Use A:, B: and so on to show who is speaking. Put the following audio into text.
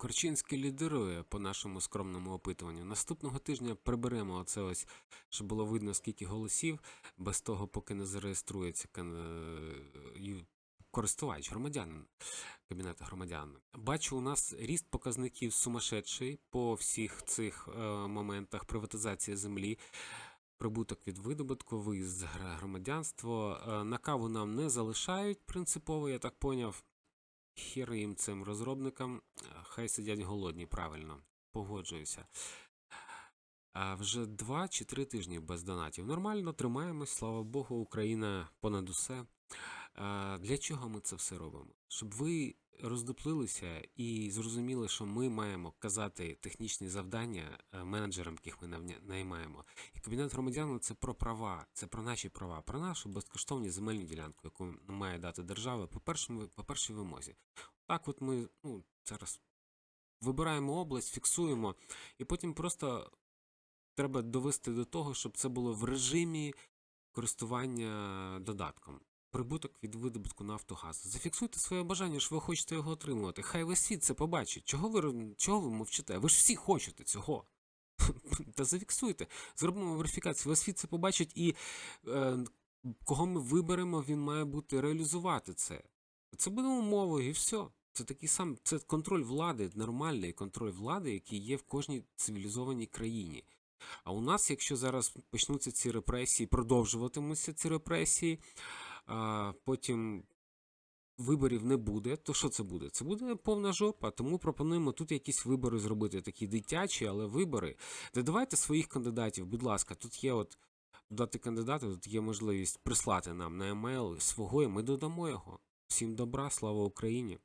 A: Корчинський лідирує по нашому скромному опитуванню. Наступного тижня приберемо оце ось, щоб було видно, скільки голосів, без того, поки не зареєструється е, користувач, громадянин кабінету громадян. Бачу, у нас ріст показників сумасшедший по всіх цих е, моментах приватизації землі. Прибуток від видобутку, виїзд з громадянство. Е, На каву нам не залишають принципово, я так поняв. Хір їм цим розробникам, хай сидять голодні, правильно, погоджуюся. А вже два чи три тижні без донатів. Нормально, тримаємось, слава Богу, Україна понад усе. А, Для чого ми це все робимо? Щоб ви роздуплилися і зрозуміли, що ми маємо казати технічні завдання е, менеджерам, яких ми наймаємо. І кабінет громадян це про права, це про наші права, про нашу безкоштовні земельну ділянку, яку має дати держава по першому по першій вимозі. Так, от ми ну, зараз вибираємо область, фіксуємо, і потім просто треба довести до того, щоб це було в режимі користування додатком. Прибуток від видобутку нафтогазу. Зафіксуйте своє бажання, що ви хочете його отримувати. Хай весь світ це побачить. Чого ви, чого ви мовчите? Ви ж всі хочете цього. Та зафіксуйте. Зробимо верифікацію. Весь світ це побачить, і е, кого ми виберемо, він має бути реалізувати це. Це буде умовою, і все. Це такий сам це контроль влади, нормальний контроль влади, який є в кожній цивілізованій країні. А у нас, якщо зараз почнуться ці репресії, продовжуватимуться ці репресії, а потім виборів не буде, то що це буде? Це буде повна жопа. Тому пропонуємо тут якісь вибори зробити, такі дитячі, але вибори. Додавайте своїх кандидатів, будь ласка, тут є от додати кандидата, тут є можливість прислати нам на емейл свого, і ми додамо його. Всім добра, слава Україні!